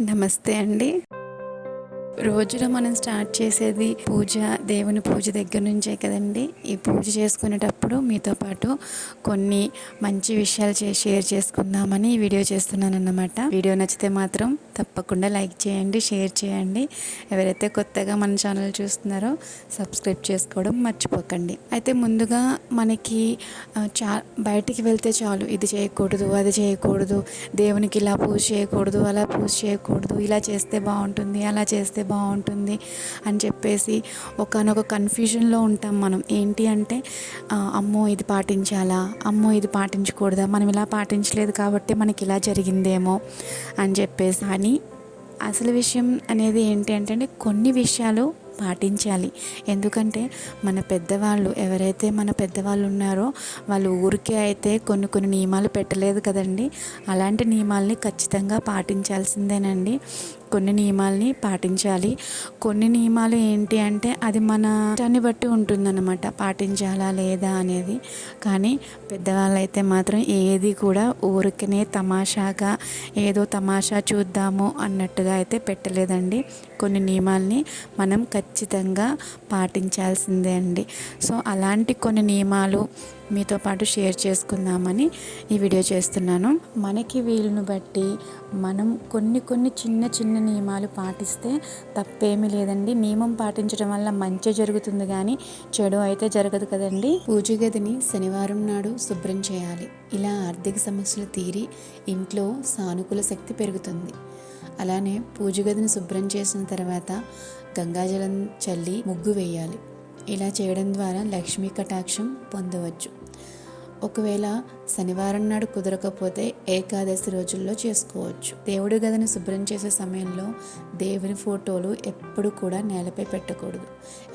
నమస్తే అండి. రోజులో మనం స్టార్ట్ చేసేది పూజ దేవుని పూజ దగ్గర నుంచే కదండి. ఈ పూజ చేసుకునేటప్పుడు మీతో పాటు కొన్ని మంచి విషయాలు చే షేర్ చేసుకుందామని వీడియో చేస్తున్నాను అన్నమాట వీడియో నచ్చితే మాత్రం తప్పకుండా లైక్ చేయండి షేర్ చేయండి. ఎవరైతే కొత్తగా మన ఛానల్ చూస్తున్నారో సబ్స్క్రైబ్ చేసుకోవడం మర్చిపోకండి. అయితే ముందుగా మనకి చా బయటికి వెళ్తే చాలు. ఇది చేయకూడదు అది చేయకూడదు. దేవునికి ఇలా పూజ చేయకూడదు అలా పూజ చేయకూడదు. ఇలా చేస్తే బాగుంటుంది అలా చేస్తే బాగుంటుంది అని చెప్పేసి ఒకనొక కన్ఫ్యూజన్లో ఉంటాం మనం. ఏంటి అంటే అమ్మో ఇది పాటించాలా? అమ్మో ఇది పాటించకూడదా? మనం ఇలా పాటించలేదు కాబట్టి మనకి ఇలా జరిగిందేమో అని చెప్పేసి అని అసలు విషయం అనేది ఏంటి అంటే కొన్ని విషయాలు పాటించాలి. ఎందుకంటే మన పెద్దవాళ్ళు ఎవరైతే మన పెద్దవాళ్ళు ఉన్నారో వాళ్ళు ఊరికే అయితే కొన్ని కొన్ని నియమాలు పెట్టలేదు కదండి. అలాంటి నియమాల్ని ఖచ్చితంగా పాటించాల్సిందేనండి. కొన్ని నియమాల్ని పాటించాలి. కొన్ని నియమాలు ఏంటి అంటే అది మన ఇష్టాన్ని బట్టి ఉంటుందన్నమాట. పాటించాలా లేదా అనేది. కానీ పెద్దవాళ్ళు అయితే మాత్రం ఏది కూడా ఊరికనే తమాషాగా ఏదో తమాషా చూద్దాము అన్నట్టుగా అయితే పెట్టలేదండి. కొన్ని నియమాల్ని మనం ఖచ్చితంగా పాటించాల్సిందే అండి. సో అలాంటి కొన్ని నియమాలు మీతో పాటు షేర్ చేసుకుందామని ఈ వీడియో చేస్తున్నాను. మనకి వీలును బట్టి మనం కొన్ని కొన్ని చిన్న చిన్న నియమాలు పాటిస్తే తప్పేమీ లేదండి. నియమం పాటించడం వల్ల మంచి జరుగుతుంది కానీ చెడు అయితే జరగదు కదండి. పూజ గదిని శనివారం నాడు శుభ్రం చేయాలి. ఇలా ఆర్థిక సమస్యలు తీరి ఇంట్లో సానుకూల శక్తి పెరుగుతుంది. అలానే పూజ గదిని శుభ్రం చేసిన తర్వాత గంగాజలం చల్లి ముగ్గు వేయాలి. ఇలా చేయడం ద్వారా లక్ష్మీ కటాక్షం పొందవచ్చు. ఒకవేళ శనివారం నాడు కుదరకపోతే ఏకాదశి రోజుల్లో చేసుకోవచ్చు. దేవుడి గదిని శుభ్రం చేసే సమయంలో దేవుని ఫోటోలు ఎప్పుడు కూడా నేలపై పెట్టకూడదు.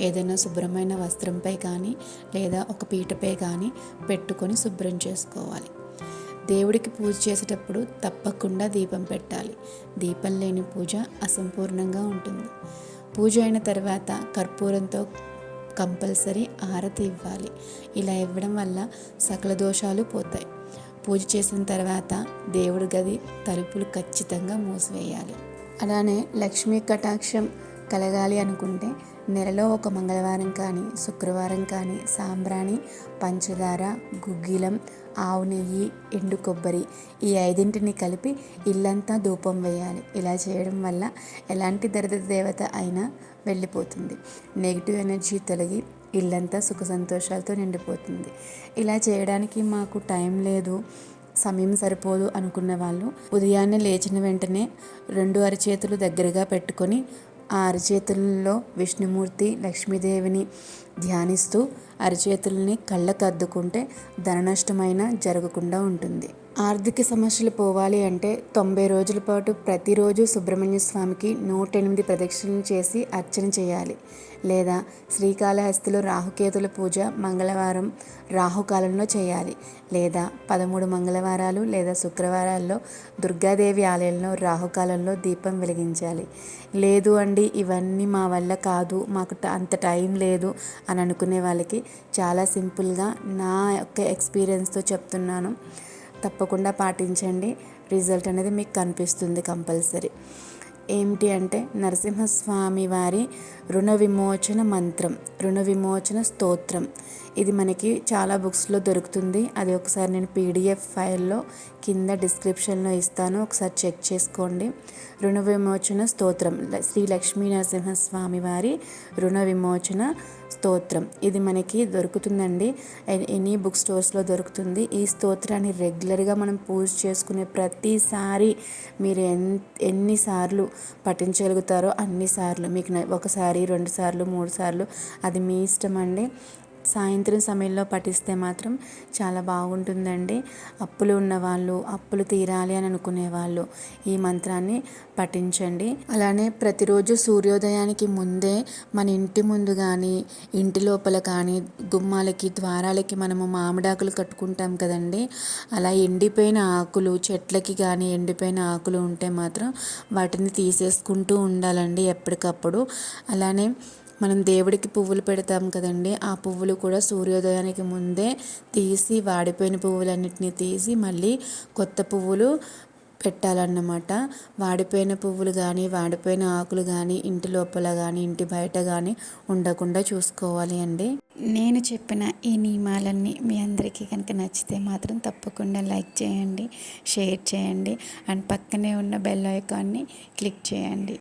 ఏదైనా శుభ్రమైన వస్త్రంపై కానీ లేదా ఒక పీటపై కానీ పెట్టుకొని శుభ్రం చేసుకోవాలి. దేవుడికి పూజ చేసేటప్పుడు తప్పకుండా దీపం పెట్టాలి. దీపం లేని పూజ అసంపూర్ణంగా ఉంటుంది. పూజ అయిన తర్వాత కర్పూరంతో కంపల్సరీ ఆరతి ఇవ్వాలి. ఇలా ఇవ్వడం వల్ల సకల దోషాలు పోతాయి. పూజ చేసిన తర్వాత దేవుడి గది తలుపులు ఖచ్చితంగా మూసివేయాలి. అలానే లక్ష్మీ కటాక్షం కలగాలి అనుకుంటే నెలలో ఒక మంగళవారం కానీ శుక్రవారం కానీ సాంబ్రాణి పంచదార గుగ్గిలం ఆవు నెయ్యి ఎండు కొబ్బరి ఈ ఐదింటిని కలిపి ఇల్లంతా ధూపం వేయాలి. ఇలా చేయడం వల్ల ఎలాంటి దరిద్ర దేవత అయినా వెళ్ళిపోతుంది. నెగిటివ్ ఎనర్జీ తొలగి ఇల్లంతా సుఖ సంతోషాలతో నిండిపోతుంది. ఇలా చేయడానికి మాకు టైం లేదు సమయం సరిపోదు అనుకున్న వాళ్ళు ఉదయాన్నే లేచిన వెంటనే రెండు అరచేతులు దగ్గరగా పెట్టుకొని ఆ అరచేతులలో విష్ణుమూర్తి లక్ష్మీదేవిని ధ్యానిస్తూ అరచేతుల్ని కళ్ళకు అద్దుకుంటే ధననష్టమైనా జరగకుండా ఉంటుంది. ఆర్థిక సమస్యలు పోవాలి అంటే తొంభై రోజుల పాటు ప్రతిరోజు సుబ్రహ్మణ్య స్వామికి నూట ఎనిమిది ప్రదక్షిణలు చేసి అర్చన చేయాలి. లేదా శ్రీకాళహస్తిలో రాహుకేతుల పూజ మంగళవారం రాహుకాలంలో చేయాలి. లేదా పదమూడు మంగళవారాలు లేదా శుక్రవారాల్లో దుర్గాదేవి ఆలయంలో రాహుకాలంలో దీపం వెలిగించాలి. లేదు అండి ఇవన్నీ మా వల్ల కాదు మాకు ట- అంత టైం లేదు అని అనుకునే వాళ్ళకి చాలా సింపుల్గా నా యొక్క ఎక్స్పీరియన్స్తో చెప్తున్నాను. తప్పకుండా పాటించండి. రిజల్ట్ అనేది మీకు కనిపిస్తుంది కంపల్సరీ. ఏమిటి అంటే నరసింహస్వామి వారి రుణ విమోచన మంత్రం రుణ విమోచన స్తోత్రం. ఇది మనకి చాలా బుక్స్లో దొరుకుతుంది. అది ఒకసారి నేను పీడిఎఫ్ ఫైల్లో కింద డిస్క్రిప్షన్లో ఇస్తాను. ఒకసారి చెక్ చేసుకోండి. రుణ విమోచన స్తోత్రం. శ్రీ లక్ష్మీ నరసింహస్వామి వారి రుణ విమోచన స్తోత్రం. ఇది మనకి దొరుకుతుందండి. ఎనీ బుక్ స్టోర్స్లో దొరుకుతుంది. ఈ స్తోత్రాన్ని రెగ్యులర్గా మనం పూజ చేసుకునే ప్రతిసారి మీరు ఎన్ ఎన్నిసార్లు పఠించగలుగుతారో అన్నిసార్లు మీకు ఒకసారి రెండు సార్లు మూడు సార్లు అది మీ ఇష్టం అండి సాయంత్రం సమయంలో పఠిస్తే మాత్రం చాలా బాగుంటుందండి. అప్పులు ఉన్నవాళ్ళు అప్పులు తీరాలి అని అనుకునే వాళ్ళు ఈ మంత్రాన్ని పఠించండి. అలానే ప్రతిరోజు సూర్యోదయానికి ముందే మన ఇంటి ముందు కానీ ఇంటి లోపల కానీ గుమ్మాలకి ద్వారాలకి మనము మామిడాకులు కట్టుకుంటాం కదండి. అలా ఎండిపోయిన ఆకులు చెట్లకి కానీ ఎండిపోయిన ఆకులు ఉంటే మాత్రం వాటిని తీసేసుకుంటూ ఉండాలండి ఎప్పటికప్పుడు. అలానే మనం దేవుడికి పువ్వులు పెడతాం కదండి ఆ పువ్వులు కూడా సూర్యోదయానికి ముందే తీసి వాడిపోయిన పువ్వులన్నిటిని తీసి మళ్ళీ కొత్త పువ్వులు పెట్టాలన్నమాట. వాడిపోయిన పువ్వులు కానీ వాడిపోయిన ఆకులు కానీ ఇంటి లోపల కానీ ఇంటి బయట కానీ ఉండకుండా చూసుకోవాలి అండి. నేను చెప్పిన ఈ నియమాలన్నీ మీ అందరికీ కనుక నచ్చితే మాత్రం తప్పకుండా లైక్ చేయండి షేర్ చేయండి అండ్ పక్కనే ఉన్న బెల్ ఐకాన్ని క్లిక్ చేయండి.